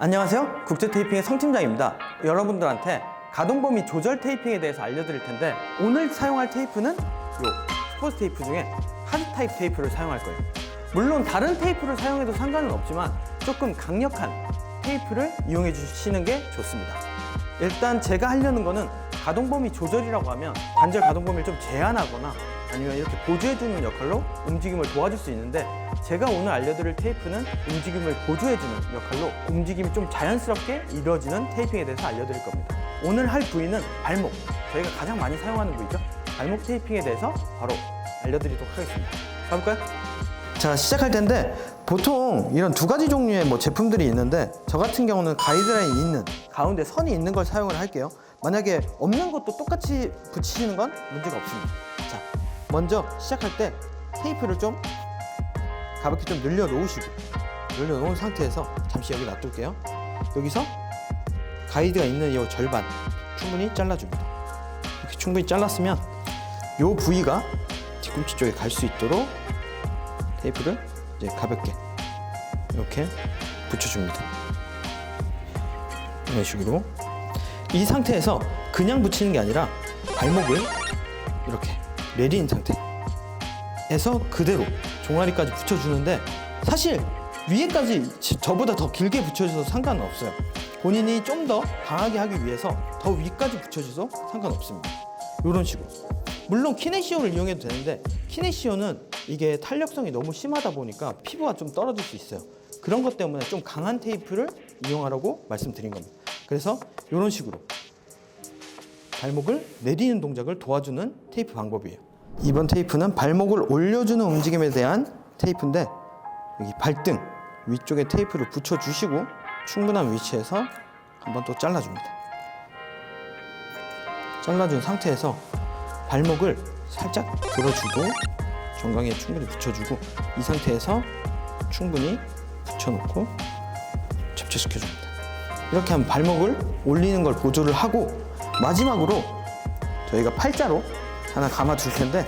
안녕하세요. 국제 테이핑의 성팀장입니다. 여러분들한테 가동 범위 조절 테이핑에 대해서 알려드릴 텐데 오늘 사용할 테이프는 요 스포츠 테이프 중에 하드 타입 테이프를 사용할 거예요. 물론 다른 테이프를 사용해도 상관은 없지만 조금 강력한 테이프를 이용해 주시는 게 좋습니다. 일단 제가 하려는 거는 가동 범위 조절이라고 하면 관절 가동 범위를 좀 제한하거나 아니면 이렇게 보조해주는 역할로 움직임을 도와줄 수 있는데 제가 오늘 알려드릴 테이프는 움직임을 보조해주는 역할로 움직임이 좀 자연스럽게 이루어지는 테이핑에 대해서 알려드릴 겁니다. 오늘 할 부위는 발목, 저희가 가장 많이 사용하는 부위죠. 발목 테이핑에 대해서 바로 알려드리도록 하겠습니다. 가볼까요? 자 시작할 텐데 보통 이런 두 가지 종류의 뭐 제품들이 있는데 저 같은 경우는 가이드라인이 있는 가운데 선이 있는 걸 사용을 할게요 만약에 없는 것도 똑같이 붙이시는 건 문제가 없습니다 자 먼저 시작할 때 테이프를 좀 가볍게 좀 늘려 놓으시고 늘려 놓은 상태에서 잠시 여기 놔둘게요. 여기서 가이드가 있는 이 절반 충분히 잘라줍니다. 이렇게 충분히 잘랐으면 이 부위가 뒤꿈치 쪽에 갈 수 있도록 테이프를 이제 가볍게 이렇게 붙여줍니다. 이런 식으로. 이 상태에서 그냥 붙이는 게 아니라 발목을 이렇게 내린 상태에서 그대로 종아리까지 붙여주는데 사실 위에까지 지- 저보다 더 길게 붙여줘도 상관은 없어요. 본인이 좀 더 강하게 하기 위해서 더 위까지 붙여줘도 상관없습니다. 이런 식으로. 물론 키네시오를 이용해도 되는데 키네시오는 이게 탄력성이 너무 심하다 보니까 피부가 좀 떨어질 수 있어요. 그런 것 때문에 좀 강한 테이프를 이용하라고 말씀드린 겁니다. 그래서 이런 식으로 발목을 내리는 동작을 도와주는 테이프 방법이에요. 이번 테이프는 발목을 올려주는 움직임에 대한 테이프인데 여기 발등 위쪽에 테이프를 붙여주시고 충분한 위치에서 한번 또 잘라줍니다. 잘라준 상태에서 발목을 살짝 들어주고 정강이에 충분히 붙여주고 이 상태에서 충분히 붙여놓고 접착시켜줍니다. 이렇게 하면 발목을 올리는 걸 보조를 하고 마지막으로 저희가 팔자로 하나 감아줄 텐데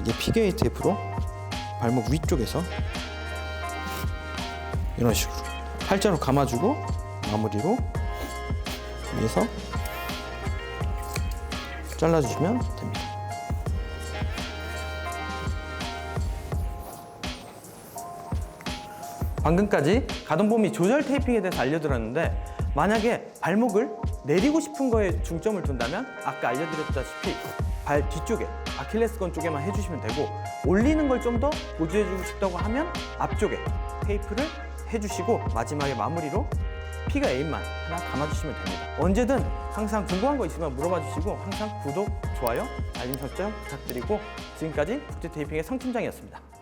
이게 피겨웨이 테이프로 발목 위쪽에서 이런 식으로 팔자로 감아주고 마무리로 위에서 잘라주시면 됩니다. 방금까지 가동 범위 조절 테이핑에 대해서 알려드렸는데 만약에 발목을 내리고 싶은 거에 중점을 둔다면 아까 알려드렸다시피 발 뒤쪽에 아킬레스건 쪽에만 해주시면 되고 올리는 걸 좀더 보조해주고 싶다고 하면 앞쪽에 테이프를 해주시고 마지막에 마무리로 피가 A만 하나 감아주시면 됩니다. 언제든 항상 궁금한 거 있으면 물어봐 주시고 항상 구독, 좋아요, 알림 설정 부탁드리고 지금까지 국제 테이핑의 성팀장이었습니다.